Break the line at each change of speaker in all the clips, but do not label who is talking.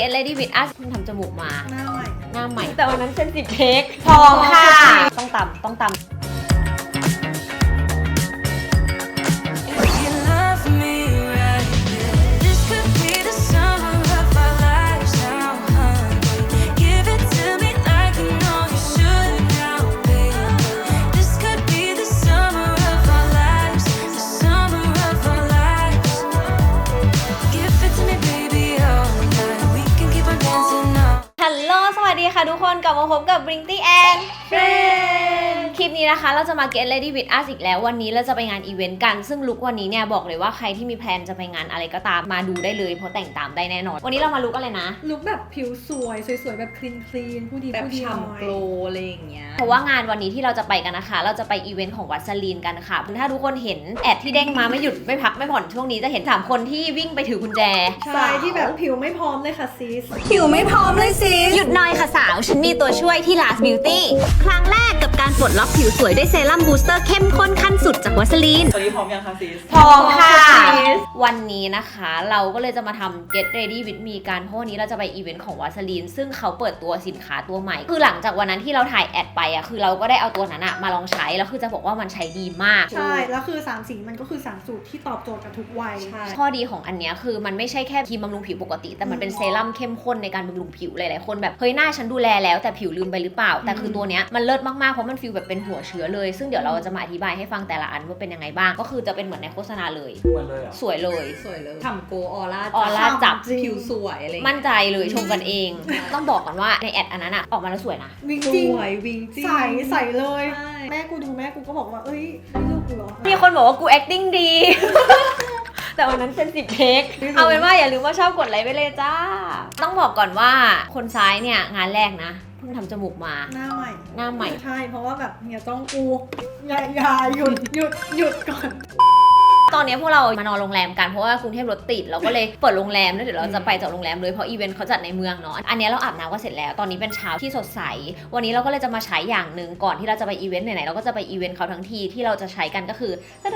Get Ready with Us เพิ่งทำจมูกมา
หน้าใหม่
หน้าใหม่ แต่วันนั้นเซนสิบเทคพร้อมค่ะ ต้องตำต้องต
You
ทุกคนกลับมาพบกับ Brinty and Friend คลิปนี้นะคะเราจะมา Get Ready with Us อีกแล้ว วันนี้เราจะไปงานอีเวนต์กัน ซึ่งลุควันนี้เนี่ยบอกเลยว่าใครที่มีแพลนจะไปงานอะไรก็ตามมาดูได้เลย เพราะแต่งตามได้แน่นอน วันนี้เรามาลุกอะไรนะ
ลุคแบบผิวสวย สวยๆ แบบคลีนคลีนผู้ดี
แบบ
ผู้ดีหน่อ
ฉ่ำ
ย
โกลอะไรอย่างเงี้ย
เพราะว่างานวันนี้ที่เราจะไปกันนะคะ เราจะไปอีเวนต์ของวัสลีนกันค่ะ ถ้าทุกคนเห็นแอดที่เด้งมาไม่หยุดไม่พักไม่ผ่อนช่วงนี้จะเห็น3คนที่วิ่งไปถือกุญแจ
สายที่แบบผิวไม่พร้อมเลยค่ะซีส
ผิวไม่พร้อมเลยสิ
หยุดหน่อยค่ะสาวฉันมีตัวช่วยที่ Last Beauty ครั้งแรกกับการปลดล็อกผิวสวยด้วยเซรั่มบูสเตอร์เข้มข้นขั้นสุดจากวัสลีน
ตอนนี้พร้อมยังคะซีส
พร้อมค่ะ วันนี้นะคะเราก็เลยจะมาทำ Get Ready with Me กันเพราะวันนี้เราจะไปอีเวนต์ของวัสลีน ซึ่งเขาเปิดตัวสินค้าตัวใหม่ คือหลังจากวันนั้นที่เราถ่ายแอดไปอะคือเราก็ได้เอาตัวนั้นอะมาลองใช้ แล้วคือจะบอกว่ามันใช้ดีมาก
ใช่ แล้วคือสามสีมันก็คือสามสูตรที่ตอบโจทย์กับทุกวัย
ใช่
ข้อดีของอันเนี้ยคือมันไม่ใช่แค่ครีมบำรุงผิวปกติ แต่มันเป็นเซรั่มเข้มข้นในการบำรุงผิวหลายๆคนแบบเฮ้ยหน้าฉันดูแลแล้วแต่ผิวลืมไปหรือเปล่า แต่คือตัวเนี้ยมันเลิศมากๆ เพราะมันฟีลแบบเป็นหัวเชื้อเลย ซึ่งเดี๋ยวเราจะมาอธิบายให้ฟังแต่ละอันว่าเป็นยังไงบ้าง ก็คือจะเป็นเหมือนในโฆษณาเลย
เหมือนเลยเหรอะ
สวยเลย
สวยเลยฉ่ำโกลออร่า
ออร่าจับ
ผิวสวยอะไรอย่าง
มั่น
เงี้ย
ใจเลยชมกันเอง ต้องบอกก่อนว่าในแอดอันนั้นอะออกมาแล้วสวยนะ
วิง
ส
จริง
วยวิงจริง
ใสใสเลย
ใช่
แม่กูดูแม่กูก็บอกว่า เอ้ยนี่ลูกกูเหรอ
มีคนบอกว่ากู acting ดี แต่วันนั้นเซนสิบเทคเอาเป็นว่าอย่าลืมว่าชอบกดไลค์ไปเลยจ้า ต้องบอกก่อนว่าคนซ้ายเนี่ยงานแรกนะเพิ่งทำจมูกมา
หน้าใหม่
หน้าใหม่
ใช่ เพราะว่าแบบเนี่ยต้องกูอย่าอย่าหยุดหยุดหยุดก่อน
ตอนนี้พวกเรามานอนโรงแรมกันเพราะว่ากรุงเทพรถติดเราก็เลยเปิดโรงแรมแล้วเดี๋ยวเราจะไปจากโรงแรมเลยเพราะอีเวนต์เขาจัดในเมืองเนาะอันนี้เราอาบน้ำก็เสร็จแล้วตอนนี้เป็นเช้าที่สดใส วันนี้เราก็เลยจะมาใช้อย่างหนึ่งก่อนที่เราจะไปอีเวนต์ไหนๆเราก็จะไปอีเวนต์เขาทั้งทีที่เราจะใช้กันก็คือตึ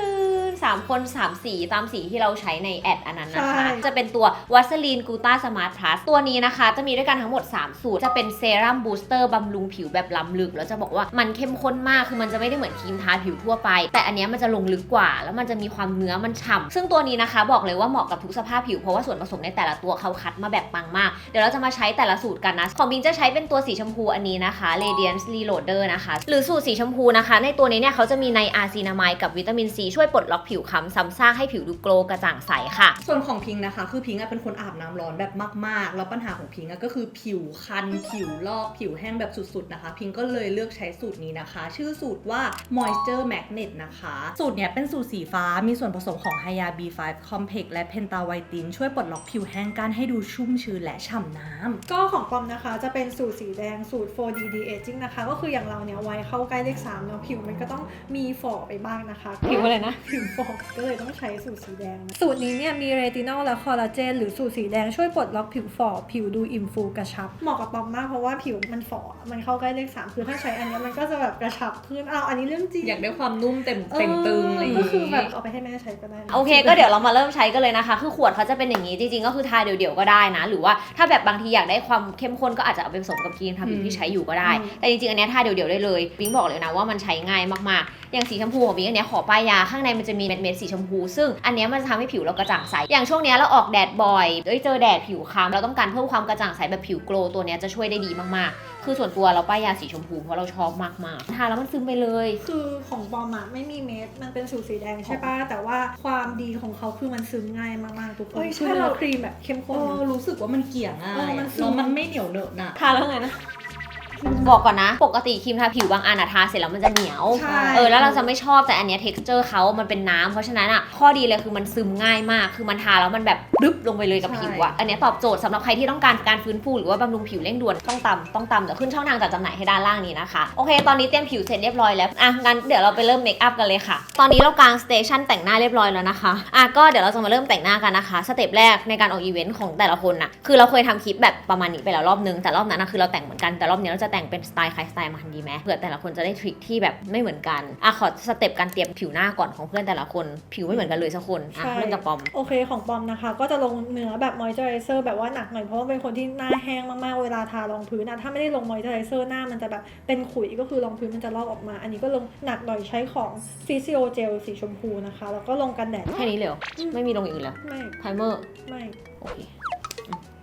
3 คน 3 สีตามสีที่เราใช้ในแอดอันนั้นนะคะจะเป็นตัววัสลีนกูต้าสมาร์ทพลัสตัวนี้นะคะ จะมีด้วยกันทั้งหมด 3 สูตร จะเป็นเซรั่มบูสเตอร์บำรุงผิวแบบล้ำลึก แล้วจะบอกว่ามันเข้มข้นมากคือมันจะไม่ได้เหมือนครีมทาผิวทั่วไป แต่อันนี้มันจะลงลึกกว่า แล้วมันจะมีความเนื้อมันฉ่ำซึ่งตัวนี้นะคะบอกเลยว่าเหมาะกับทุกสภาพผิวเพราะว่าส่วนผสมในแต่ละตัวเขาคัดมาแบบปังมากเดี๋ยวเราจะมาใช้แต่ละสูตรกันนะของบิงจะใช้เป็นตัวสีชมพูอันนี้นะคะ Radiance Reloader นะคะ หรือสูตรสีชมพูนะคะ ในตัวนี้เนี่ยเขาจะมีไนอาซีนามายกับวิตามินซีช่วยปลดล็อกผิวค้ำซ้ำซากให้ผิวดูโกลว์กระจ่างใสค่ะ
ส่วนของพิงค์นะคะ คือพิงค์อะเป็นคนอาบน้ำร้อนแบบมาก ๆ แล้วปัญหาของพิงค์อะก็คือผิวคัน ผิวลอกผิวแห้งแบบสุด ๆ นะคะ พิงค์ก็เลยเลือกใช้สูตรนี้นะคะ ชื่อสูตรว่า moisture magnet นะคะ สูตรเนี้ยเป็นสูตรสีฟ้ามีส่วนผสมของไฮยา B5 complex และเพนตาไวตินช่วยปลดล็อกผิวแห้งกันให้ดูชุ่มชื้นและฉ่ำน้ำ
ก็ของปอมนะคะจะเป็นสูตรสีแดงสูตร 4D de aging นะคะ ก็คืออย่างเราเนี่ยวัยเข้าใกล้เลข3เนาะผิวมันก็ต้องมีฝ่อไปบ้างนะคะ
ผิวอะไรนะ
ผิวฝ่อก็เลยต้องใช้สูตรสีแดงนะสูตรนี้เนี่ยมีเรตินอลและคอลลาเจนหรือสูตรสีแดงช่วยปลดล็อกผิวฝ่อผิวดูอิ่มฟูกระชับ เหมาะกับปอมมากเพราะว่าผิวมันฝ่อมันเข้าใกล้เลข3คือถ้าใช้อันเนี้ยมันก็จะแบบกระชับขึ้นอ้าวอันนี้เรื่องจริง
อยากได้ความนุ่มเต็มเต็มตึงอะไรอย่าง
ก็
งี้
คือแบบเอาไปให้แม่ใช้ก็ได้นะ
โอเค ก็เดี๋ยวเรามาเริ่มใช้กันเลยนะคะ คือขวดเขาจะเป็นอย่างนี้จริงๆ ก็คือทาเดี่ยวๆก็ได้นะ หรือว่าถ้าแบบบางทีอยากได้ความเข้มข้นก็อาจจะเอาไปผสมกับครีมทาผิวที่ใช้อยู่ก็ได้ แต่จริงๆอันเนี้ยทาเดี่ยวๆได้เลยบิงบอกเลยนะว่ามันใช้ง่ายมากๆ อย่างสีชมพูของบิงอันเนี้ยขอป้ายยาข้างในมันจะมีเม็ดๆสีชมพู ซึ่งอันเนี้ยมันจะทำให้ผิวเรากระจ่างใส อย่างช่วงเนี้ยเราออกแดดบ่อยเอ้ยเจอแดดผิวคล้ำเราต้องการเพิ่มความกระจ่างใสแบบผิวโกลว์ตัวเนี้ยจะช่วยได้ดีมากๆ คือส่วนตัวเราป้ายยาสีชมพูเพราะเราชอบมากๆทาแล้วมันซึมไปเลย
คือของปอมอะไม่มีเม็ดมันเป็นสูตรสีแดงใช่ปะแต่ว่าความดีของเขาคือมันซึมง่ายมากๆทุกคน
เอ้ยใช่
คือ
เรา
ครีมแบบเข้ม
เอ
ข้น
อรู้สึกว่ามันเกลี่ยง่า
เออยมัน
อะ
ซึม
แล้วมันไม่เหนียวเหนอะหนะ
ทาแล้วไงนะ บอกก่อนนะ ปกติครีมทาผิวบางอันอะทาเสร็จแล้วมันจะเหนียว
ใช่
เออแล้วเราจะไม่ชอบแต่อันเนี้ย texture เขามันเป็นน้ำเพราะฉะนั้นอะข้อดีเลยคือมันซึมง่ายมาก คือมันทาแล้วมันแบบรึบลงไปเลยกับ
ใช่
ผิวอะอันเนี้ยตอบโจทย์สำหรับใครที่ต้องการการฟื้นฟูหรือว่าบำรุงผิวเร่งด่วนต้องตำต้องตำเดี๋ยวขึ้นช่องทางจัดจำหน่ายให้ด้านล่างนี้นะคะ โอเค ตอนนี้เตรียมผิวเสร็จเรียบร้อยแล้วอะงั้นเดี๋ยวเราไปเริ่มเมคอัพกันเลยค่ะ ตอนนี้เรากางสเตชันแต่งหน้าเรียบร้อยแล้วนะคะอะก็เดี๋ยวเราจะมาเริ่มแต่งหน้ากันนะคะสเต็ปแรกในการออกอีเวนต์ของแต่ละคนน่ะคือเราเคยทำคลิปแบบประมาณนี้ไปแล้วรอบนึงแต่รอบนั้นนะคือเราแต่งเหมือนกันแต่รอบนี้เราจะจะแต่งเป็นสไตล์ใครสไตล์มันดีไหมเผื่อแต่ละคนจะได้ทริคที่แบบไม่เหมือนกันอะขอสเต็ปการเตรียมผิวหน้าก่อนของเพื่อนแต่ละคน ผิวไม่เหมือนกันเลยสักคนอะ
ใช่
เริ่มจากปอม
โอเคของปอมนะคะ ก็จะลงเนื้อแบบมอยเจอไรเซอร์แบบว่าหนักหน่อยเพราะว่าเป็นคนที่หน้าแห้งมากๆเวลาทารองพื้นนะถ้าไม่ได้ลงมอยเจอไรเซอร์หน้ามันจะแบบเป็นขุยก็คือรองพื้นมันจะลอกออกมา อันนี้ก็ลงหนักหน่อยใช้ของฟิซิโอเจลสีชมพูนะคะ แล้วก็ลงกันแดด
แค่นี้เลยเหรอไม่มีลงอย่างอื่นแล้ว
ไม่
ไพรเมอร์
ไม่
โอเค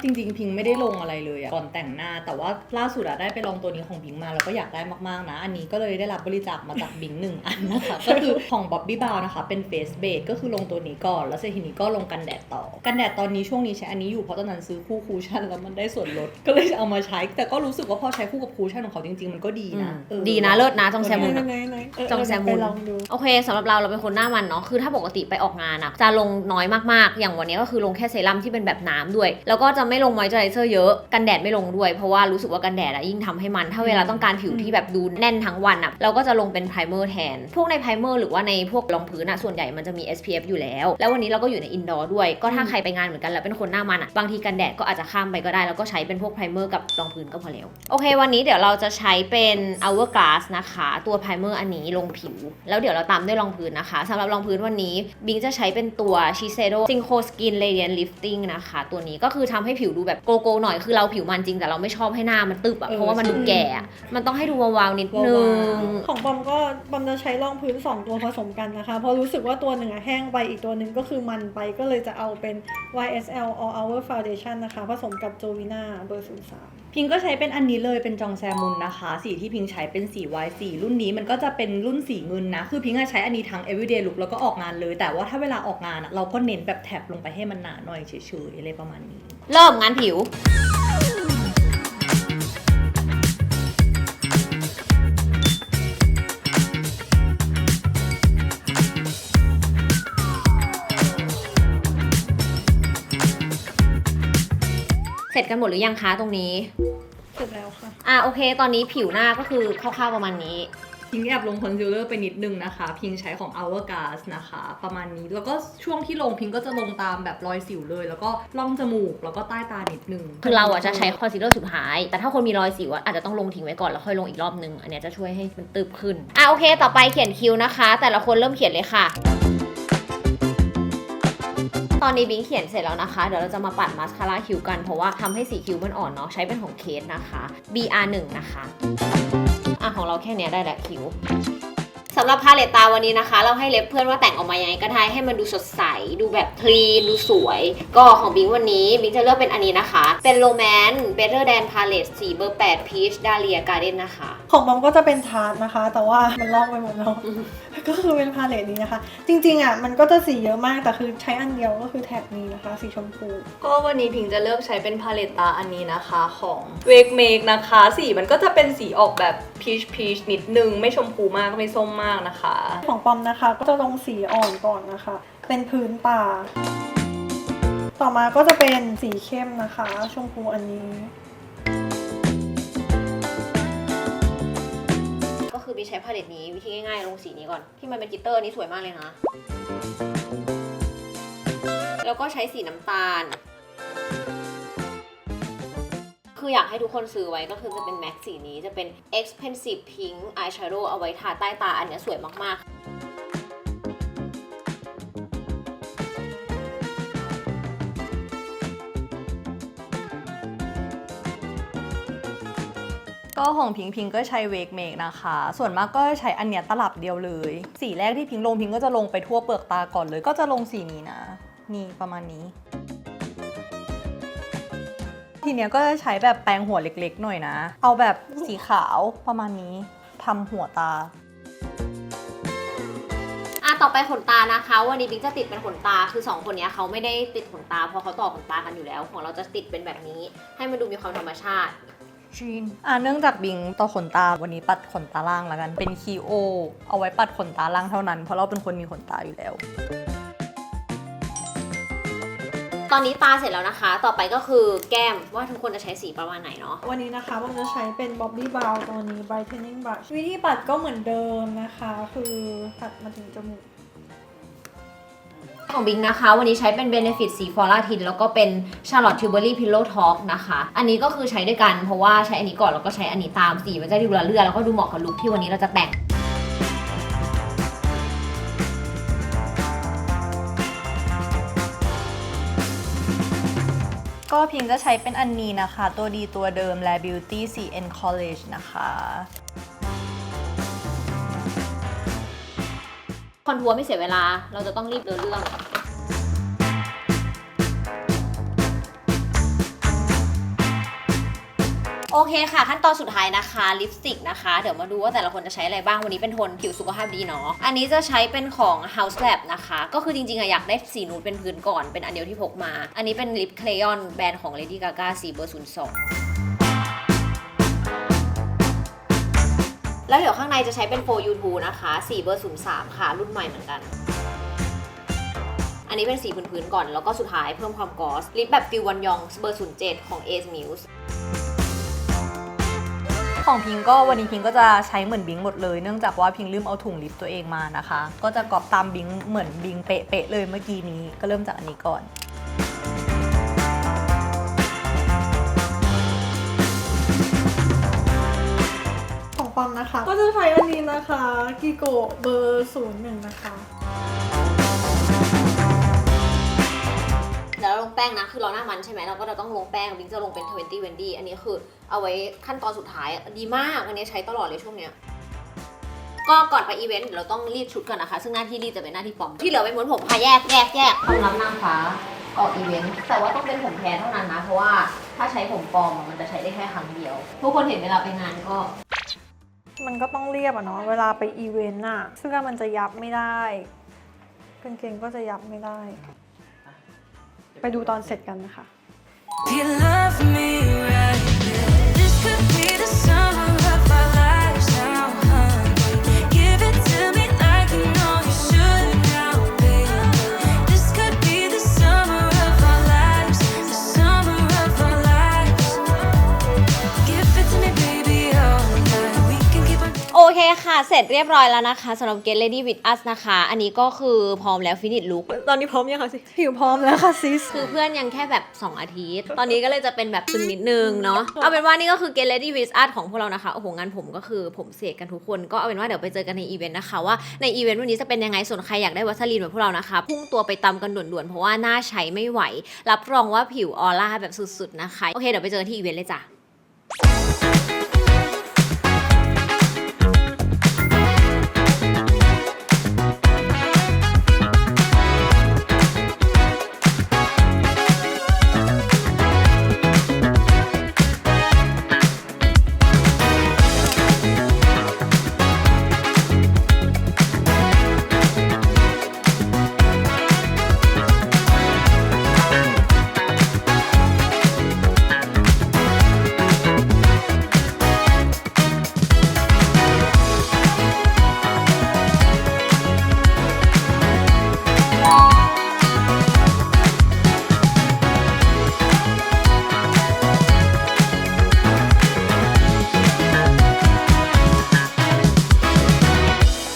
จริงๆ พิงไม่ได้ลงอะไรเลยอะก่อนแต่งหน้า แต่ว่าล่าสุดอะได้ไปลองตัวนี้ของพิงมาแล้วก็อยากได้มากๆนะ อันนี้ก็เลยได้รับบริจาคมาจากบิงหนึ่งอันนะคะ ก็คือของ Bobbi Brown นะคะ เป็นเฟสเบสก็คือลงตัวนี้ก่อน แล้วเสร็จทีนี้ก็ลงกันแดดต่อ กันแดดตอนนี้ช่วงนี้ใช้อันนี้อยู่เพราะตอนนั้นซื้อคู่คูชั่นแล้วมันได้ส่วนลด ก็เลยเอามาใช้ แต่ก็รู้สึกว่าพอใช้คู่กับคูชั่นของเขาจริงๆ มันก็ดีนะเออ
ดีนะเลิศนะจองแซมมุน
ไหน
อะ
ไหนไหนเจ
องแซมมุน
ไปลองดู
โอเคสำหรับเราเราเป็นคนหน้ามันเนาะคือถ้าปกติไปออกงานอะจะลงน้อยมากๆ อย่างวันนี้ก็คือลงแค่เซรั่มที่เป็นแบบน้ำด้วย แล้วก็จะไม่ลงมอยเจอไรเซอร์เยอะ กันแดดไม่ลงด้วย เพราะว่ารู้สึกว่ากันแดดอะยิ่งทำให้มัน ถ้าเวลาต้องการผิวที่แบบดูแน่นทั้งวันอะเราก็จะลงเป็นไพรเมอร์แทน พวกในไพรเมอร์หรือว่าในพวกรองพื้นอะส่วนใหญ่มันจะมี SPF อยู่แล้ว แล้ววันนี้เราก็อยู่ในอินดอร์ด้วย ก็ถ้าใครไปงานเหมือนกันแล้วเป็นคนหน้ามันอะบางทีกันแดดก็อาจจะข้ามไปก็ได้ แล้วก็ใช้เป็นพวกไพรเมอร์กับรองพื้นก็พอแล้ว โอเค วันนี้เดี๋ยวเราจะใช้เป็น Hourglass นะคะ ตัวไพรเมอร์อันนี้ลงผิว แล้วเดี๋ยวเราตามด้วยรองพื้นนะคะสำหรับรองพื้นวันนี้บิงจะใช้เป็นตัว Shiseido Synco Skin Radiant Lifting นะคะ ตัวนี้ก็คือทำให้ผิวดูแบบโกโก้หน่อยคือเราผิวมันจริงแต่เราไม่ชอบให้หน้ามันตึบอะ
เออ
เพราะว่ามันดูแก่อะมันต้องให้ดูวาวๆนิดนึ
วางว
ของปอมก็ปอมจะใช้รองพื้น 2 ตัวผสมกันนะคะเพราะรู้สึกว่าตัวหนึ่งอะแห้งไปอีกตัวหนึ่งก็คือมันไปก็เลยจะเอาเป็น YSL All Hour Foundation นะคะ ผสมกับ Jovina เบอร์03
พิงก็ใช้เป็นอันนี้เลยเป็นจองแซมุนนะคะ สีที่พิงใช้เป็นสี Y4 รุ่นนี้มันก็จะเป็นรุ่นสีเงินนะ คือพิงอะใช้อันนี้ทั้ง everyday look แล้วก็ออกงานเลย แต่ว่าถ้าเวลาออกงานอะเราก็เน้นแบบแท็บลงไปให้มันหนาหน่อยเฉยๆอะไรประมาณนี้
เริ่มงานผิว เสร็จกันหมดหรือยังคะตรงนี้
เสร็จแล้วค่ะ
อะโอเค ตอนนี้ผิวหน้าก็คือคร่าวๆประมาณนี้
พิงแอบลงคอนซีลเลอร์ไปนิดนึงนะคะ พิงใช้ของ Hourglass นะคะ ประมาณนี้แล้วก็ช่วงที่ลงพิงก็จะลงตามแบบรอยสิวเลย แล้วก็ร่องจมูกแล้วก็ใต้ตานิดนึง
คือเราอะจะใช้คอนซีลเลอร์สุดท้าย แต่ถ้าคนมีรอยสิวอะอาจจะต้องลงทิ้งไว้ก่อนแล้วค่อยลงอีกรอบนึง อันเนี้ยจะช่วยให้มันตึบขึ้นอะโอเค ต่อไปเขียนคิ้วนะคะ แต่ละคนเริ่มเขียนเลยค่ะตอนนี้บิงเขียนเสร็จแล้วนะคะ เดี๋ยวเราจะมาปัดมาสคาร่าคิ้วกัน เพราะว่าทำให้สีคิ้วมันอ่อนเนาะ ใช้เป็นของเคสนะคะ BR1 นะคะ อะของเราแค่เนี้ยได้แหละคิ้ว สำหรับพาเลตตาวันนี้นะคะ เราให้เล็บเพื่อนว่าแต่งออกมายังไงก็ได้ให้มันดูสดใส ดูแบบคลีน ดูสวย ก็ของบิงวันนี้บิงจะเลือกเป็นอันนี้นะคะ เป็น Romance Better Than Palette สีเบอร์8 Peach Dahlia Garden นะคะ
ของปอมก็จะเป็นทาร์ตนะคะ แต่ว่ามันลอกไปหมดแล้วก็คือเป็นพาเลตนี้นะคะ จริงๆอะมันก็จะสีเยอะมากแต่คือใช้อันเดียวก็คือแท็บนี้นะคะ สีชมพู
ก็วันนี้พิงจะเลือกใช้เป็นพาเลตตาอันนี้นะคะของ Wake Make นะคะ สีมันก็จะเป็นสีออกแบบพีชพีชนิดนึงไม่ชมพูมากไม่ส้มมากนะคะ
ของปอมนะคะ ก็จะลงสีอ่อนก่อนนะคะ เป็นพื้นตา ต่อมาก็จะเป็นสีเข้มนะคะ ชมพูอันนี้
ก็คือบิงใช้พาเลตนี้วิธีง่ายๆ ลงสีนี้ก่อน ที่มันเป็นกลิตเตอร์นี้สวยมากเลยนะ แล้วก็ใช้สีน้ำตาล คืออยากให้ทุกคนซื้อไว้ก็คือจะเป็นแม็กสีนี้จะเป็น expensive pink eyeshadow เอาไว้ทาใต้ตาอันเนี้ยสวยมากๆ
ก็ของพิงพิงก็ใช้ Wake Make นะคะ ส่วนมากก็ใช้อันเนี้ยตลับเดียวเลย สีแรกที่พิงลงพิงก็จะลงไปทั่วเปลือกตาก่อนเลย ก็จะลงสีนี้นะ นี่ประมาณนี้ ทีเนี้ยก็จะใช้แบบแปรงหัวเล็กๆ หน่อยนะ เอาแบบสีขาวประมาณนี้ทำหัวตา
อะต่อไปขนตานะคะ วันนี้บิ๊กจะติดเป็นขนตาคือ 2 คนเนี้ยเขาไม่ได้ติดขนตาเพราะเขาต่อขนตากันอยู่แล้ว ของเราจะติดเป็นแบบนี้ ให้มันดูมีความธรรมชาติ
ชีนอ่าเนื่องจากบิงต่อขนตาวันนี้ปัดขนตาล่างแล้วกันเป็นคีโอ เอาไว้ปัดขนตาล่างเท่านั้น เพราะเราเป็นคนมีขนตาอยู่แล้ว
ตอนนี้ตาเสร็จแล้วนะคะ ต่อไปก็คือแก้มว่าทุกคนจะใช้สีประมาณไหนเนาะ
วันนี้นะคะผมจะใช้เป็น Bobbi Brown ตัวนี้ Brightening Brush วิธีปัดก็เหมือนเดิมนะคะ คือปัดมาถึงจมูก
ของบิงนะคะ วันนี้ใช้เป็น Benefit สีฟอร่าทินแล้วก็เป็น Charlotte Tilbury Pillow Talk นะคะ อันนี้ก็คือใช้ด้วยกันเพราะว่าใช้อันนี้ก่อนแล้วก็ใช้อันนี้ตามสีมันจะดูละเลือดแล้วก็ดูเหมาะกับลุคที่วันนี้เราจะแต่ง
ก็พิงจะใช้เป็นอันนี้นะคะ ตัวดีตัวเดิมและ Beauty CN College นะคะ
คอนทัวร์ไม่เสียเวลา เราจะต้องรีบเดินเรื่อง โอเคค่ะ ขั้นตอนสุดท้ายนะคะลิปสติกนะคะ เดี๋ยวมาดูว่าแต่ละคนจะใช้อะไรบ้างวันนี้เป็นโทนผิวสุขภาพดีเนาะอันนี้จะใช้เป็นของ House Lab นะคะ ก็คือจริงๆอะอยากได้สีนูดเป็นพื้นก่อนเป็นอันเดียวที่พกมา อันนี้เป็นลิปเคลยอนแบรนด์ของ Lady Gaga สีเบอร์02แล้วเดี๋ยวข้างในจะใช้เป็น For You นะคะสีเบอร์03ค่ะ รุ่นใหม่เหมือนกัน อันนี้เป็นสีพื้นๆก่อน แล้วก็สุดท้ายเพิ่มความกอสลิปแบบฟิววันยองเบอร์07ของ Ace Muse
ของพิงก็วันนี้พิงก็จะใช้เหมือนบิงหมดเลย เนื่องจากว่าพิงลืมเอาถุงลิปตัวเองมานะคะ ก็จะกรอบตามบิงเหมือนบิงเป๊ะๆเลยเมื่อกี้นี้ ก็เริ่มจากอันนี้ก่อน
ของปอมนะคะ ก็จะใช้อันนี้นะคะกิโกเบอร์ศูนย์หนึ่งนะคะ
เดี๋ยวเราลงแป้งนะคือเราหน้ามันใช่ไหมเราก็จะต้องลงแป้งบิงจะลงเป็น20 20อันนี้คือ เอาไว้ขั้นตอนสุดท้ายดีมากอันนี้ใช้ตลอดเลยช่วงเนี้ยก็ก่อนไปอีเวนต์เดี๋ยวเราต้องรีดชุดกันนะคะ ซึ่งหน้าที่รีดจะเป็นหน้าที่ปอม ที่เหลือเป็นม้วนผมค่ะแยกแยกแยกต้องรับนางฟ้าออกอีเวนต์แต่ว่าต้องเป็นผมแท้เท่านั้นนะ เพราะว่าถ้าใช้ผมปลอมอะมันจะใช้ได้แค่ครั้งเดียว ทุกคนเห็นเวลาไปงานก็
มันก็ต้องเรียบอะเนาะเวลาไปอีเวนต์อะเสื้อมันจะยับไม่ได้กางเกงก็จะยับไม่ได้ไป ดูตอนเสร็จกันนะคะ
คค่ะ เสร็จเรียบร้อยแล้วนะคะสำหรับ Get Ready with Us นะคะ อันนี้ก็คือพร้อมแล้วฟินิชลุค
ตอนนี้พร้อมยังคะสิผิวพร้อมแล้วค่ะซิส
คือเพื่อนยังแค่แบบ 2 อาทิตย์ ตอนนี้ก็เลยจะเป็นแบบตึงนิดนึงเนาะเอาเป็นว่านี่ก็คือ Get Ready with Us ของพวกเรานะคะโอ้โหงานผมก็คือผมเสกกันทุกคนก็เอาเป็นว่าเดี๋ยวไปเจอกันในอีเวนต์นะคะว่าในอีเวนต์วันนี้จะเป็นยังไงส่วนใครอยากได้วัสลีนเหมือนพวกเรานะคะพุ่งตัวไปตำกันด่วนๆเพราะว่าหน้าใช้ไม่ไหว รับรองว่าผิวออร่าแบบสุดๆนะคะโอเคเดี๋ยวไปเจอกันที่อีเวนต์เลยจ้ะ